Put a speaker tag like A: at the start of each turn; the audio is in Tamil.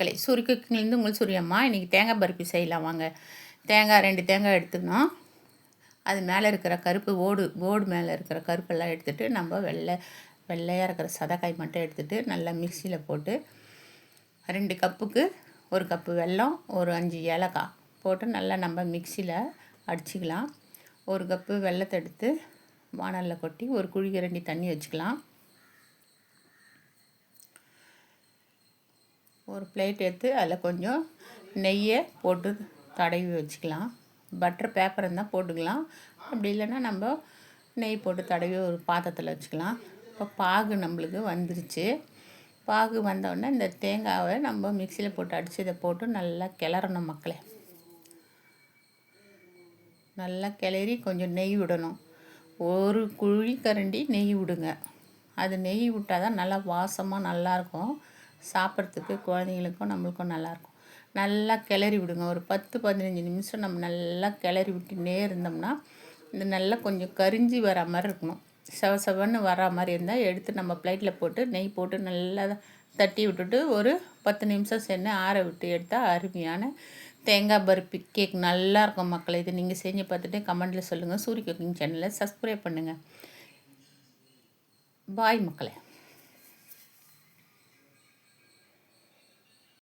A: மக்களே சூரிய குக்கிங்லேருந்து உங்கள் சூரியம்மா. இன்றைக்கி தேங்காய் பருப்பி செய்யலாம் வாங்க. தேங்காய் ரெண்டு தேங்காய் எடுத்துக்கணும். அது மேலே இருக்கிற கருப்பு ஓடு ஓடு மேலே இருக்கிற கருப்பெல்லாம் எடுத்துகிட்டு நம்ம வெள்ளை வெள்ளையாக இருக்கிற சதக்காய் மட்டும் எடுத்துகிட்டு நல்லா மிக்சியில் போட்டு ரெண்டு கப்புக்கு ஒரு கப்பு வெல்லம் ஒரு அஞ்சு ஏலக்காய் போட்டு நல்லா நம்ம மிக்சியில் அடிச்சிக்கலாம். ஒரு கப்பு வெள்ளத்தை எடுத்து வானலில் கொட்டி ஒரு குழி தண்ணி வச்சுக்கலாம். ஒரு பிளேட் எடுத்து அதில் கொஞ்சம் நெய்யை போட்டு தடவி வச்சுக்கலாம். பட்டர் பேப்பர் இருந்தால் போட்டுக்கலாம். அப்படி இல்லைன்னா நம்ம நெய் போட்டு தடவி ஒரு பாத்திரத்தில் வச்சுக்கலாம். இப்போ பாகு நம்மளுக்கு வந்துருச்சு. பாகு வந்தோடனே இந்த தேங்காவை நம்ம மிக்சியில் போட்டு அடித்து இதை போட்டு நல்லா கிளறணும் மக்களே. நல்லா கிளறி கொஞ்சம் நெய் விடணும். ஒரு குழி கரண்டி நெய் விடுங்க. அது நெய் விட்டால் தான் நல்லா வாசமாக நல்லாயிருக்கும் சாப்பிட்றதுக்கு குழந்தைங்களுக்கும் நம்மளுக்கும் நல்லாயிருக்கும். நல்லா கிளறி விடுங்க. ஒரு பத்து பதினஞ்சு நிமிஷம் நம்ம நல்லா கிளறி விட்டுனே இருந்தோம்னா இந்த நல்லா கொஞ்சம் கரிஞ்சி வர மாதிரி இருக்கணும். செவ செவன்னு வர மாதிரி இருந்தால் எடுத்து நம்ம பிளேட்டில் போட்டு நெய் போட்டு நல்லா தட்டி விட்டுட்டு ஒரு பத்து நிமிஷம் சென்று ஆற விட்டு எடுத்தால் அருமையான தேங்காய் பருப்பி கேக் நல்லாயிருக்கும் மக்களை. இது நீங்கள் செஞ்சு பார்த்துட்டு கமெண்ட்டில் சொல்லுங்கள் சூரிய குக்கிங் சேனலை சப்ஸ்கிரைப் பண்ணுங்கள் பாய் மக்களை.